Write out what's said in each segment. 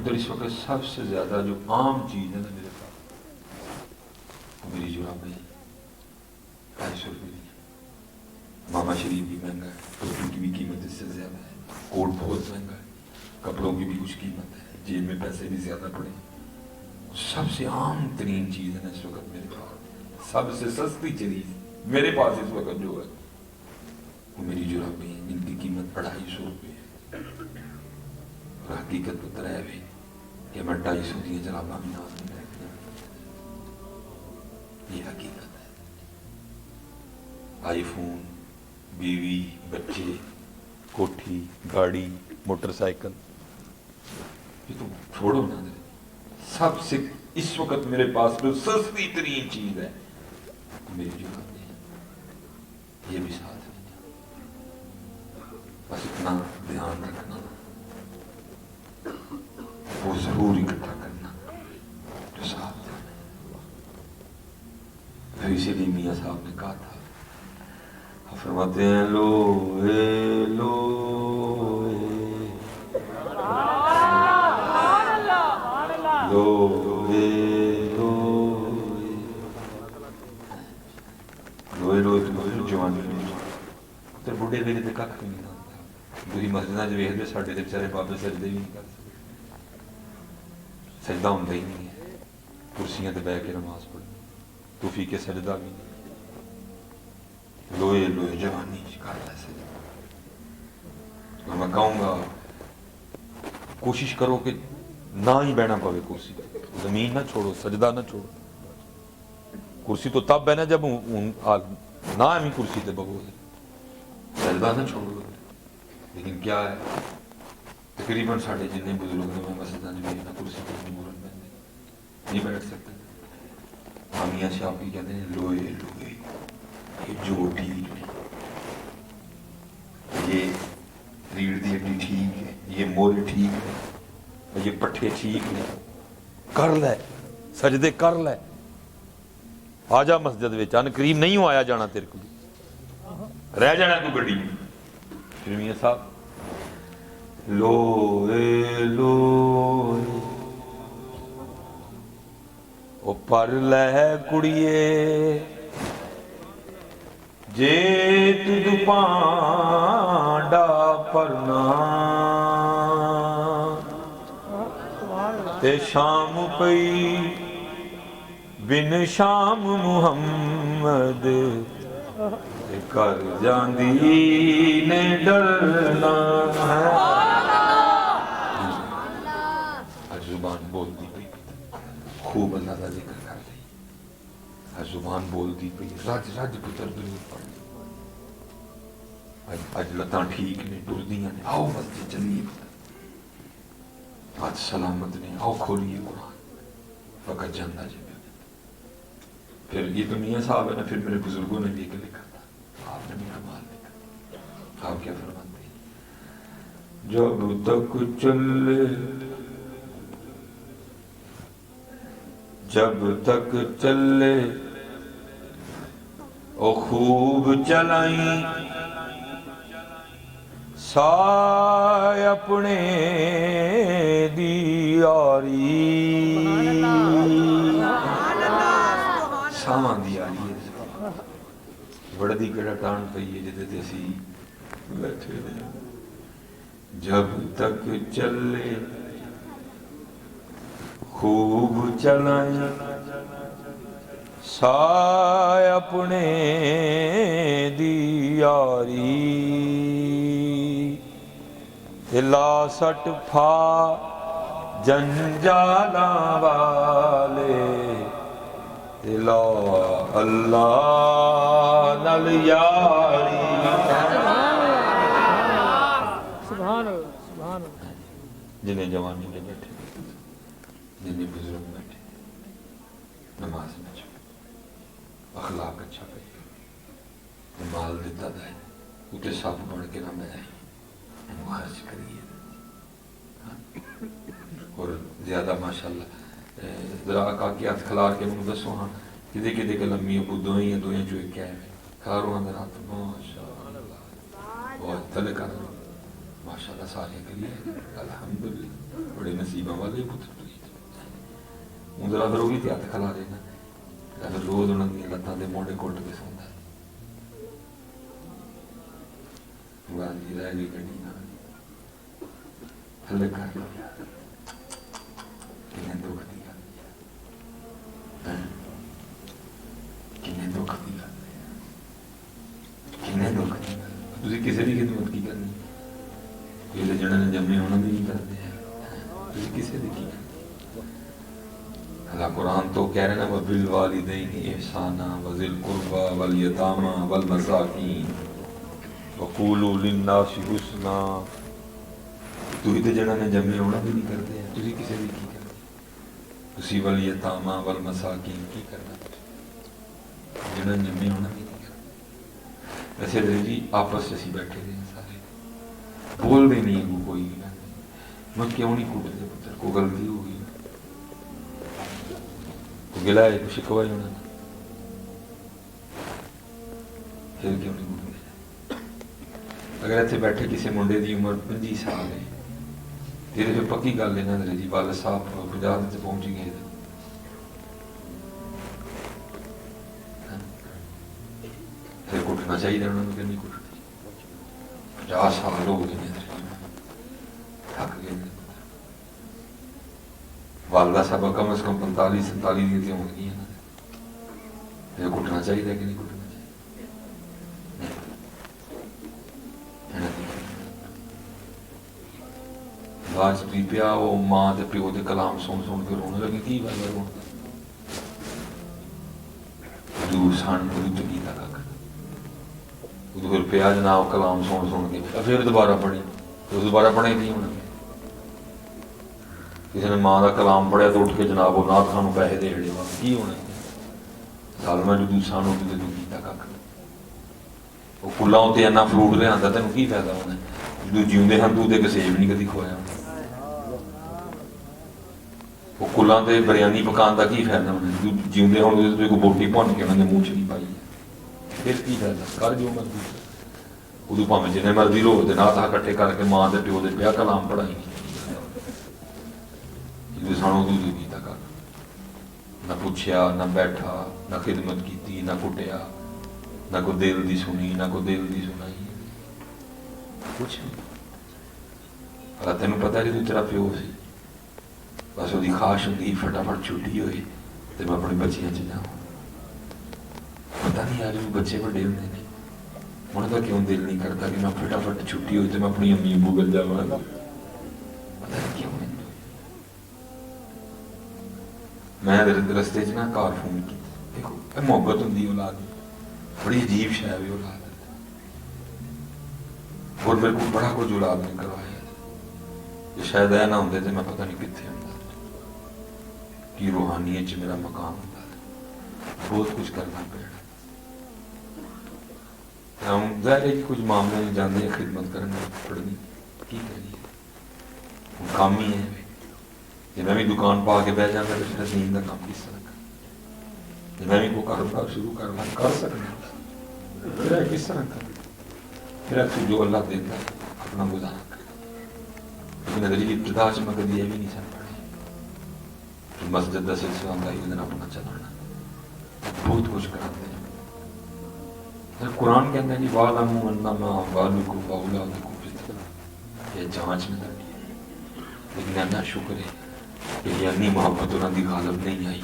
उधर इस वक्त सबसे ज़्यादा जो आम चीज़ है ना मेरे पास, वो मेरी जुराबें ढाई सौ रुपये मामा शरीफ भी महँगा है, टोपी की भी कीमत इससे ज़्यादा है, कोट बहुत महँगा है, कपड़ों की भी कुछ कीमत है, जेब में पैसे भी ज़्यादा पड़े सबसे आम तरीन चीज़ है ना इस वक्त मेरे पास। सबसे सस्ती चीज़ मेरे पास इस वक्त जो है, वो मेरी जुराबें हैं। जिनकी कीमत अढ़ाई सौ रुपये है। और हकीकत तो तरह है कि मैं ढाई सौ दियाँ जराबा भी ना नहीं रखना ये हकीकत है आईफोन बीवी बच्चे कोठी गाड़ी मोटरसाइकिल ये तो छोड़ो ना दे सबसे इस वक्त मेरे पास जो सस्ती तरीन चीज है वो मेरी जुराबें हैं ये भी साथ में है। बस इतना ध्यान रखना वो जरूर इकट्ठा करना जो साथ जाना है फिर इसीलिए मियाँ साहब ने कहा था आप फरमाते हैं लो ए लो ए लो ए लो ए ਲੋਏ ਲੋਏ ਤੋਂ ਜਵਾਨੀ ਤੇ ਬੁੱਢੇ ਵੇਲੇ ਤੇ ਕੱਖ ਵੀ ਨਹੀਂ ਹੁੰਦਾ ਗੁਰੀ ਮਸਜਿਦਾਂ 'ਚ ਵੇਖਦੇ ਸਾਡੇ ਤੇ ਵਿਚਾਰੇ ਬਾਬੇ ਸਜਦੇ ਵੀ ਨਹੀਂ ਕਰ ਸਕਦੇ ਸਜਦਾ ਹੁੰਦਾ ਹੀ ਨਹੀਂ ਹੈ ਕੁਰਸੀਆਂ ਤੇ ਬਹਿ ਕੇ ਨਮਾਜ਼ ਪੜ੍ਹਨੀ ਤੂਫੀ ਕੇ ਸਜਦਾ ਵੀ ਨਹੀਂ ਲੋਏ ਲੋਏ ਜਵਾਨੀ 'ਚ ਕਰ ਲੈ ਸਜਦਾ और मैं कहूँगा कोशिश करो कि ना ही बहना पवे कुर्सी पे जमीन ना छोड़ो सजदा ना छोड़ो कुर्सी तो तब बहना जब उन- उन- आ- ना हमें कुर्सी पे बगोगे सजदा ना छोड़ो लेकिन क्या है ਤਕਰੀਬਨ ਸਾਡੇ ਜਿੰਨੇ ਬਜ਼ੁਰਗ ਨੇ ਮਸਜਿਦਾਂ ਦੇ ਵਿੱਚ ਨਾ ਕੁਰਸੀ ਤੇ ਮਜਬੂਰਨ ਬੰਦੇ ਨਹੀਂ ਬੈਠ ਸਕਦੇ। ਆਮੀਆਂ ਸ਼ਾਫੀ ਕਹਿੰਦੇ ਨੇ, ਲੋਏ ਲੋਏ, ਇਹ ਜੋਟੀ ਇਹ ਰੀੜ ਦੀ ਹੱਡੀ ਠੀਕ ਹੈ, ਇਹ ਮੋਰ ਠੀਕ ਹੈ, ਇਹ ਪੱਠੇ ਠੀਕ ਨੇ। ਕਰ ਲੈ, ਸਜਦੇ ਕਰ ਲੈ। ਆ ਜਾ ਮਸਜਿਦ ਵਿੱਚ, ਅਨ ਕਰੀਮ ਨਹੀਂ ਆਇਆ ਜਾਣਾ ਤੇਰੇ ਕੋਲ। ਰਹਿ ਜਾਣਾ ਤੂੰ ਗੱਡੀ ਜਮੀਰ ਸਾਹਿਬ ਲੋਏ ਲੋਏ ਉਹ ਪਰ ਲੈ ਕੁੜੀਏ, ਜੇ ਤੁਧ ਪਾਂਡਾ ਪਰਨਾ ਤੇ ਸ਼ਾਮ ਪਈ ਬਿਨ ਸ਼ਾਮ ਮੁਹੰਮਦ ਕਰ ਜਾਂਦੀ ਨੇ ਡਰਨਾ ਹੈ। ज़ुबान बोल दी पई। खूब अल्लाह का ज़िक्र कर रही आ ज़ुबान बोल दी पई, रज रज पुत्र दुनिया पड़ अज अज लत्तां ठीक ने टुरदियाँ ने, आओ मस्जिद चलिए। आज सलामत ने, आओ खोलिए कुरान। फकत जाना जी। फिर ये तो मियाँ साहब है ना, फिर मेरे बुज़ुर्गों ने भी एक लिखा था। आपने भी कमाल लिखा आप क्या फरमाते हैं? जब तक चल जब तक चले ओ खूब चलाई ਸਾਇ ਆਪਣੇ ਦੀ ਯਾਰੀ ਸਾਵਾਂ ਦੀ ਯਾਰੀ ਹੈ ਵੜਦੀ ਕਿਹੜਾ ਟਾਣ ਪਈ ਹੈ ਜਿਹਦੇ ਤੇ ਅਸੀਂ ਬੈਠੇ ਨੇ ਜਬ ਤੱਕ ਚੱਲੇ ਖੂਬ ਚਲਾਇਆ ਸਾ ਆਪਣੇ ਦੀ ਯਾਰੀ। ਹਿਲਾ ਸਟ ਫਾ ਜੰਜਾਲਾਂ ਵਾਲੇ। ਹਿਲਾ ਅੱਲਾ ਨਾਲ ਯਾਰੀ। ਸੁਭਾਨ ਅੱਲਾਹ। ਸੁਭਾਨ ਅੱਲਾਹ ਜਿਹਨੇ ਜਵਾਨੀ ਦੇ ਬੈਠੇ। जिन्हें बुज़ुर्ग बने नमाज़ में छपे अखलाक अच्छा पे माल दिता दाए उते सब बन के ना मैं खर्च करिए। हाँ। और ज़्यादा माशाल्लाह जरा काकी हथ खिलार के मैं दसो हाँ। किदे किदे लम्मी अबू दोई दो जो एक है। खारो अंदर हाथ, माशाल्लाह। बहुत तल कर। माशाल्लाह, सारे करिए। अल्हम्दुलिल्लाह। बड़े नसीबा वाले पुत्र। ਤੁਸੀਂ ਉਂਦਰਾ ਉਹ ਵੀ ਤੇ ਹੱਥ ਖਲਾ ਦੇਣਾ ਅਗਰ ਰੋਜ਼ ਉਹਨਾਂ ਦੀਆਂ ਲੱਤਾਂ ਦੇ ਮੋਢੇ ਕੁੱਟ ਕੇ ਸੌਂਦਾ। ਵਾਲੀ ਰਹਿ ਗਈ ਗੱਡੀ ਨਾਲ। ਥੱਲੇ ਕਰ ਲਓ ਕਿੰਨੇ ਦੁੱਖ ਦੀ ਗੱਲ ਕਿੰਨੇ ਦੁੱਖ ਦੀ ਗੱਲ ਕਿੰਨੇ ਦੁੱਖ ਦੀ ਗੱਲ ਤੁਸੀਂ ਕਿਸੇ ਦੀ ਖਿਦਮਤ ਕੀ ਕਰਨੀ? ਕਿਸੇ ਜਿਹਨਾਂ ਨੇ ਜੰਮੇ ਉਹਨਾਂ ਦੀ ਨਹੀਂ ਕਰਦੇ ਤੁਸੀਂ ਕਿਸੇ ਦੀ ਕੀ कह रहे ना वबिल वालिदैन ihsana वजिल कुर्बा वल यतामा वल मसाकीन वकूलू लिन्नास हुस्ना ਤੁਸੀਂ ਤੇ ਜਿਹਨਾਂ ਨੇ ਜੰਮੇ ਉਹਨਾਂ ਦੀ ਨਹੀਂ ਕਰਦੇ ਹੈ ਤੁਸੀਂ ਕਿਸੇ ਦੀ ਕੀ ਕਰਦੇ ਤੁਸੀਂ ਵਲ ਯਤਾਮਾ ਵਲ ਮਸਾਕੀਨ ਕੀ ਕਰਨਾ ਤੁਸੀਂ? ਜਿਹਨਾਂ ਨੇ ਜੰਮੇ ਉਹਨਾਂ ਦੀ ਨਹੀਂ ਕਰਦੇ ਵੈਸੇ ਵੀਰ ਜੀ ਆਪਸ 'ਚ ਅਸੀਂ ਬੈਠੇ ਦੇ ਹਾਂ ਸਾਰੇ ਬੋਲਦੇ ਨਹੀਂ ਅੱਗੋਂ ਕੋਈ ਵੀ ਨਾ ਮੈਂ ਕਿਉਂ ਨਹੀਂ ਕੁੱਟਦੇ ਪੁੱਤਰ ਕੋ ਗਲਤੀ ਹੋ ਗਈ ਕੋ ਗਿਲਾ ਹੈ ਫਿਰ ਕਿਉਂ ਨਹੀਂ ਕੁੱਟਦੇ ਅਗਰ ਇੱਥੇ ਬੈਠੇ ਕਿਸੇ ਮੁੰਡੇ ਦੀ ਉਮਰ 25 ਸਾਲ ਹੈ ਤੇਰੇ ਫਿਰ ਪੱਕੀ ਗੱਲ ਇਹਨਾਂ ਦੇ ਜੀ ਵਾਲ ਸਾਹਿਬ 50 ਤੇ ਪਹੁੰਚ ਗਏ ਫਿਰ ਕੁੱਟਣਾ ਚਾਹੀਦਾ ਉਹਨਾਂ ਨੂੰ ਕਿ ਨਹੀਂ ਕੁੱਟਣਾ 50 ਸਾਲ ਹੋ ਗਏ ਨੇ ਤੇਰੇ ਜੀ। ਥੱਕ ਗਏ ਨੇ ਵਾਲਦਾ ਸਾਹਿਬ ਕਮ ਸੇ ਕਮ 45 47 ਦੀਆਂ ਤੇ ਹੋਣਗੀਆਂ ਇਹਨਾਂ ਦੇ ਕੁੱਟਣਾ ਚਾਹੀਦਾ ਕਿ ਨਹੀਂ ਕੁੱਟਣਾ ਚਾਹੀਦਾ? ਇਹਨਾਂ ਬਾਅਦ ਚ ਵੀ ਪਿਆ ਉਹ ਮਾਂ ਤੇ ਪਿਓ ਦੇ ਕਲਾਮ ਸੁਣ ਸੁਣ ਕੇ ਰੋਣ ਲੱਗੀ, ਕੀ ਗੱਲ ਰੋਣ ਦੂ ਸਾਨ ਨੂੰ ਤੇ ਕੀਤਾ ਕੱਖ ਉਦੋਂ ਫਿਰ ਪਿਆ ਜਨਾਬ ਕਲਾਮ ਸੁਣ ਸੁਣ ਕੇ ਫਿਰ ਦੁਬਾਰਾ ਪੜ੍ਹੀ। ਦੁਬਾਰਾ ਪੜ੍ਹੇ ਨਹੀਂ ਹੋਣਾ? ਕਿਸੇ ਨੇ ਮਾਂ ਦਾ ਕਲਾਮ ਪੜਿਆ ਤਾਂ ਉੱਠ ਕੇ ਜਨਾਬ ਉਹ ਨਾਥ ਖਾਨ ਪੈਸੇ ਦੇ ਜਿਹੜੇ ਵਾ ਕੀ ਹੋਣਾ ਸਾਲਮਾ ਜਦੂ ਸਾਨੂ ਤੇ ਤੂੰ ਕੀਤਾ ਕੱਖ ਉਹ ਫੁੱਲਾਂ ਉੱਤੇ ਇੰਨਾ ਫਰੂਟ ਲਿਆਂਦਾ, ਤੈਨੂੰ ਕੀ ਫਾਇਦਾ ਹੋਣਾ ਜਦੋਂ ਜਿਉਂਦੇ ਹਨ ਤੂੰ ਤੇ ਕਸੇਬ ਨਹੀਂ ਕਦੀ ਖੋਇਆ ਉਹ ਕੁੱਲਾਂ ਤੇ ਬਿਰਿਆਨੀ ਪਕਾਉਣ ਦਾ ਕੀ ਫਾਇਦਾ ਹੋਣਾ ਜਦੋਂ ਜਿਉਂਦੇ ਹੋਣ ਤੇ ਕੋਈ ਬੋਟੀ ਭੁੰਨ ਕੇ ਉਹਨਾਂ ਦੇ ਮੂੰਹ 'ਚ ਨਹੀਂ ਪਾਈ। ਫਿਰ ਕੀ ਫਾਇਦਾ? ਕਰ ਜੋ ਮਰਜ਼ੀ। ਉਦੋਂ ਭਾਵੇਂ ਜਿੰਨੇ ਮਰਜ਼ੀ ਰੋ ਦੇ ਨਾ ਤਾਂ ਇਕੱਠੇ ਕਰਕੇ ਮਾਂ ਦੇ ਪਿਓ ਦੇ ਵਿਆਹ ਕਲਾਮ ਪੜਾਈ ਸਾਨੂੰ ਤੂੰ ਕੀ ਕੀਤਾ ਕਰ ਨਾ ਪੁੱਛਿਆ ਨਾ ਬੈਠਾ ਨਾ ਖਿਦਮਤ ਕੀਤੀ ਨਾ ਕੁੱਟਿਆ ਨਾ ਕੋ ਦਿਲ ਦੀ ਸੁਣੀ ਨਾ ਕੋ ਦਿਲ ਦੀ ਸੁਣਾਈ ਕੁਛ ਪਰ ਤੈਨੂੰ ਪਤਾ ਜਦੋਂ ਤੇਰਾ ਪਿਓ ਸੀ ਬਸ ਉਹਦੀ ਖਾਸ਼ ਹੁੰਦੀ ਫਟਾਫਟ ਛੁੱਟੀ ਹੋਈ ਤੇ ਮੈਂ ਆਪਣੇ ਬੱਚਿਆਂ 'ਚ ਜਾਵਾਂ ਪਤਾ ਨਹੀਂ ਯਾਰ ਜਦੋਂ ਬੱਚੇ ਵੱਡੇ ਹੁੰਦੇ ਨੇ ਹੁਣ ਤਾਂ ਕਿਉਂ ਦਿਲ ਨਹੀਂ ਕਰਦਾ ਕਿ ਮੈਂ ਫਟਾਫਟ ਛੁੱਟੀ ਹੋਈ ਤੇ ਮੈਂ ਆਪਣੀ ਅੰਮੀ ਅੱਬੂ ਕੋਲ ਜਾਵਾਂ ਮੈਂ ਰਸਤੇ 'ਚ ਨਾ ਘਰ ਫੋਨ ਕੀਤਾ। ਦੇਖੋ ਇਹ ਮੁਹੱਬਤ ਹੁੰਦੀ ਔਲਾਦ ਦੀ। ਬੜੀ ਅਜੀਬ ਸ਼ੈ ਵੀ ਔਲਾਦ ਹੋਰ ਮੇਰੇ ਕੋਲ ਬੜਾ ਕੁਝ ਔਲਾਦ ਨੇ ਕਰਵਾਇਆ। ਜੇ ਸ਼ਾਇਦ ਇਹ ਨਾ ਹੁੰਦੇ ਤੇ ਮੈਂ ਪਤਾ ਨਹੀਂ ਕਿੱਥੇ ਹੁੰਦਾ। ਕੀ ਰੂਹਾਨੀਅਤ 'ਚ ਮੇਰਾ ਮਕਾਮ ਹੁੰਦਾ। ਬਹੁਤ ਕੁਝ ਕਰਨਾ ਪੈਣਾ। ਹਮ ਜ਼ਾਹਿਰ ਹੈ ਕਿ ਕੁਝ ਮਾਮਲੇ में ਜਾਂਦੇ ਖਿਦਮਤ ਕਰਨ ਪੜਨੀ ਕੀ ਕਰੀਏ? ਕੰਮ ਹੀ ਹੈ। ਜੇ ਮੈਂ ਵੀ ਦੁਕਾਨ ਪਾ ਕੇ ਬਹਿ ਜਾਵਾਂ ਤਾਂ ਰਜ਼ੀਨ ਦਾ ਕੰਮ ਕੀ ਸਕਦਾ ਜੇ ਮੈਂ ਵੀ ਕੋਈ ਕਾਰੋਬਾਰ ਸ਼ੁਰੂ ਕਰਨਾ ਕਰ ਸਕਦਾ ਫਿਰ ਇਹ ਕਿਸ ਤਰ੍ਹਾਂ ਕਰ? ਫਿਰ ਤੂੰ ਜੋ ਅੱਲਾਹ ਦੇਂਦਾ, ਆਪਣਾ ਗੁਜ਼ਾਰਾ ਕਰ। ਲੇਕਿਨ ਅਗਲੀ ਇਬਤਦਾ ਚ ਮੈਂ ਕਦੀ ਇਹ ਵੀ ਨਹੀਂ ਸਨ ਪੜੀ ਕਿ ਮਸਜਿਦ ਦਾ ਸਿਲਸਿਲਾ ਹੁੰਦਾ ਹੀ ਦਿਨ ਆਪਣਾ ਚਲਾਉਣਾ ਬਹੁਤ ਕੁਝ ਕਰਾਂਦੇ ਨੇ। ਕੁਰਾਨ ਕਹਿੰਦਾ ਜੀ, ਵਾਲਮੂ ਅੰਨਮਾ ਵਾਲਕੁਮ ਵਾਉਲਾਦਕੁਮ ਫਿਤਨਾ। ਇਹ ਜਾਂਚ ਨਹੀਂ ਲੱਗੀ लेकिन अल्लाह शुक्र है ਯਾਨੀ ਮੁਹੱਬਤ ਉਹਨਾਂ ਦੀ ਗਾਲਬ ਨਹੀਂ ਆਈ,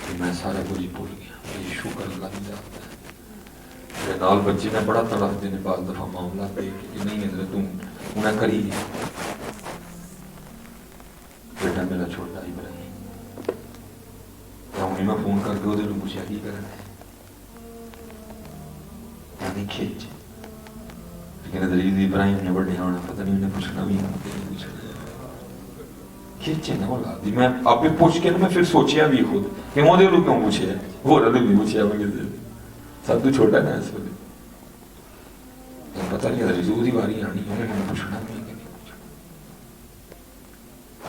ਤੇ ਮੈਂ ਸਾਰਾ ਕੁਝ ਭੁੱਲ ਗਿਆ। ਇਹ ਸ਼ੁਕਰ ਅੱਲਾ ਦੀ ਜ਼ਾਤ ਨਾਲ ਬੱਚੇ ਨੇ ਬੜਾ ਤੜਫਦੇ ਨੇ ਬਾਅਦ ਦਫਾ ਮਾਮਲਾ ਤੇ ਕਿ ਨਹੀਂ ਅੰਦਰ ਤੂੰ ਉਹਨਾਂ ਕਰੀ ਬੇਟਾ ਮੇਰਾ ਛੋਟਾ ਹੀ ਬੜਾ ਤਾਂ ਮੈਂ ਫੋਨ ਕਰਕੇ ਉਹਦੇ ਨੂੰ ਪੁੱਛਿਆ, ਕੀ ਕਰਨਾ ਹੈ ਯਾਨੀ ਖੇਚ ਕਿਹਨੇ ਦਲੀਲ ਇਬਰਾਹੀਮ ਨੇ ਵੱਡੇ ਹੋਣਾ ਪਤਾ ਨਹੀਂ ਉਹਨੇ ਪੁੱਛਣਾ ਵੀ ਨਹੀਂ ਪੁੱਛਣਾ ਖਿੱਚੇ ਨਾ ਹੋਲਾ ਦੀ ਮੈਂ ਆਪੇ ਪੁੱਛ ਕੇ ਨਾ ਮੈਂ ਫਿਰ ਸੋਚਿਆ ਵੀ ਖੁਦ ਕਿ ਉਹਦੇ ਨੂੰ ਕਿਉਂ ਪੁੱਛਿਆ ਹੋਰ ਉਹਦੇ ਵੀ ਪੁੱਛਿਆ ਮੈਂ ਕਿਸੇ ਸਭ ਤੋਂ ਛੋਟਾ ਨਾ ਇਸ ਵੇਲੇ ਪਤਾ ਨਹੀਂ ਅਦਰ ਦੀ ਵਾਰੀ ਆਣੀ ਉਹਨੇ ਮੈਨੂੰ ਪੁੱਛਣਾ ਵੀ ਕਿ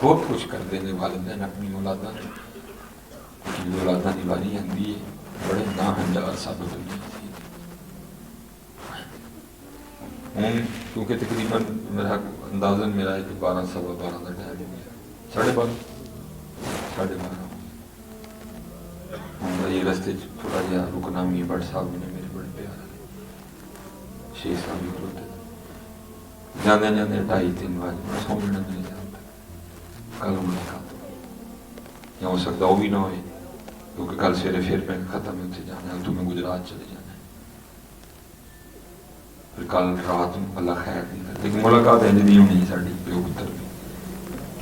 ਬਹੁਤ ਕੁਝ ਕਰਦੇ ਨੇ ਵਾਲਿदैन ਆਪਣੀ ਔਲਾਦਾਂ ਨੂੰ ਕਿ ਔਲਾਦਾਂ ਦੀ ਵਾਰੀ ਆਂਦੀ ਹੈ ਬੜੇ ਨਾ ਹੰਜਾਰ ਸਾਬਤ ਹੁੰਦੀ ਹੈ ਹੁਣ ਕਿਉਂਕਿ ਤਕਰੀਬਨ ਮੇਰਾ ਅੰਦਾਜ਼ਨ ਮੇਰਾ ਇੱਕ 12 ਸਵਾ 12 ਦਾ ਟਾਈਮ ਹੋ ਗਿਆ ਸਾਢੇ ਬਾਰਾਂ ਸਾਢੇ ਬਾਰਾਂ ਹੁਣ ਇਹ ਰਸਤੇ 'ਚ ਥੋੜਾ ਜਿਹਾ ਰੁਕਣਾ ਵੀ ਹੈ ਸਾਹਿਬ ਨੇ ਮੇਰੇ ਬੜੇ ਪਿਆਰ ਨਾਲ ਛੇ ਸਾਲ ਵੀ ਜਾਂਦੇ ਜਾਂਦੇ ਢਾਈ ਤਿੰਨ ਵਜੇ ਮੈਂ ਸੌਂ ਜਾਣਾ ਨਹੀਂ ਜਾਂਦਾ ਕੱਲ ਮੁਲਾਕਾਤ ਜਾਂ ਹੋ ਸਕਦਾ ਉਹ ਵੀ ਨਾ ਹੋਏ ਕਿਉਂਕਿ ਕੱਲ ਸਵੇਰੇ ਫਿਰ ਮੈਂ ਖਤਮ ਹੈ ਉੱਥੇ ਜਾਣਾ ਤੂੰ ਮੈਂ ਗੁਜਰਾਤ ਚਲੇ ਜਾਣਾ ਫਿਰ ਕੱਲ ਰਾਤ ਨੂੰ ਅੱਲਾ ਖੈਰ ਨਹੀਂ ਲੇਕਿਨ ਮੁਲਾਕਾਤ ਇੰਜ ਦੀ ਹੋਣੀ ਹੈ ਸਾਡੀ ਪਿਓ ਪੁੱਤਰ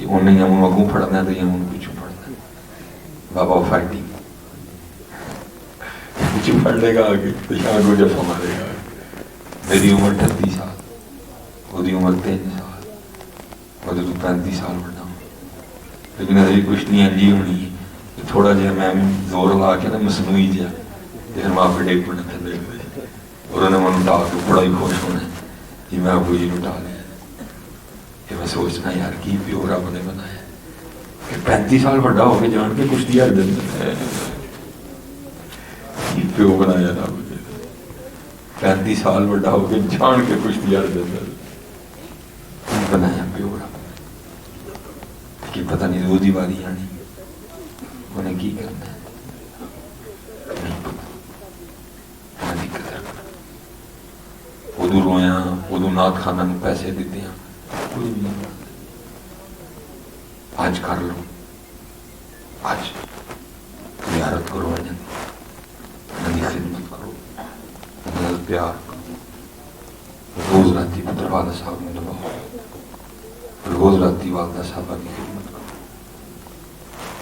ਦੀ ਉਹਨੇ ਜਾਂ ਉਹਨੂੰ ਅੱਗੋਂ ਫੜਨਾ ਤੇ ਉਹਨੂੰ ਪਿੱਛੋਂ ਫੜਨਾ। ਬਾਬਾ ਫਾਈਟਿੰਗ ਪਿੱਛੇ ਫੜ ਲੇਗਾ ਆਗੇ ਤੇ ਜਾਂ ਜਫਾ ਮਾਰੇਗਾ। ਮੇਰੀ ਉਮਰ 38 ਸਾਲ, ਉਹਦੀ ਉਮਰ 3 ਸਾਲ, ਉਹਦੇ ਤੋਂ 35 ਸਾਲ ਵੱਡਾ। ਲੇਕਿਨ ਅਜੇ ਕੁਛ ਨਹੀਂ ਇੰਜੀ ਹੋਣੀ। ਥੋੜਾ ਜਿਹਾ ਮੈਂ ਜ਼ੋਰ ਲਾ ਕੇ ਨਾ ਮਸਨੂਈ ਜਿਹਾ, ਤੇ ਫਿਰ ਮਾਪੇ ਡੇਕ ਪਣ ਥੱਲੇ ਔਰ ਉਹਨੇ ਮਨ ਉਠਾ ਕੇ ਬੜਾ ਹੀ ਖੁਸ਼ ਹੋਣਾ, ਕਿ ਮੈਂ ਅਬੂ ਜੀ ਨੂੰ ਉਠਾ ਤੇ ਮੈਂ ਸੋਚਦਾ ਯਾਰ ਕੀ ਪਿਓ ਰੱਬ ਨੇ ਬਣਾਇਆ ਕਿ 35 ਸਾਲ ਵੱਡਾ ਹੋ ਕੇ ਜਾਣ ਕੇ ਕੁਸ਼ਤੀ ਹਰ ਦਿੰਦਾ ਕੀ ਪਿਓ ਬਣਾਇਆ ਰੱਬ ਨੇ। 35 ਸਾਲ ਵੱਡਾ ਹੋ ਕੇ ਜਾਣ ਕੇ ਕੁਸ਼ਤੀ ਹਰ ਦਿੰਦਾ ਬਣਾਇਆ ਪਿਓ ਰੱਬ ਨੇ ਕਿ ਪਤਾ ਨਹੀਂ ਦੀ ਵਾਰੀ ਆਣੀ ਉਹਨੇ ਕੀ ਕਰਨਾ ਉਦੋਂ ਰੋਇਆ, ਉਦੋਂ ਨਾਥ ਖਾਨਾ ਨੂੰ ਪੈਸੇ ਦਿੱਤੇ ਆ। ਕੋਈ ਵੀ ਨਹੀਂ ਕਰਦਾ। ਅੱਜ ਕਰ ਲਓ ਅੱਜ ਜ਼ਿਆਰਤ ਕਰੋ ਇਹਨਾਂ ਦੀ ਇਹਨਾਂ ਦੀ ਖਿਦਮਤ ਕਰੋ ਇਹਨਾਂ ਨਾਲ ਪਿਆਰ ਕਰੋ ਰੋਜ਼ ਰਾਤੀ ਪੁੱਤਰਵਾਦਾ ਸਾਹਿਬ ਨੂੰ ਦਬਾਓ ਰੋਜ਼ ਰਾਤੀ ਵਾਲਦਾ ਸਾਹਿਬਾਂ ਦੀ ਖਿਦਮਤ ਕਰੋ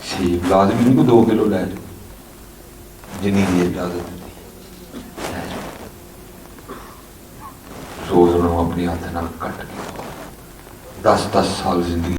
ਸੇਬ ਲਾਜ਼ਮੀ ਨਹੀਂ ਕੋ 2 ਕਿਲੋ ਲੈ ਜਾਓ ਜਿੰਨੀ ਦੀ ਇਜਾਜ਼ਤ ਦਿੱਤੀ ਲੈ ਜਾਓ ਰੋਜ਼ ਉਹਨੂੰ ਆਪਣੇ ਹੱਥ ਨਾਲ ਕੱਟ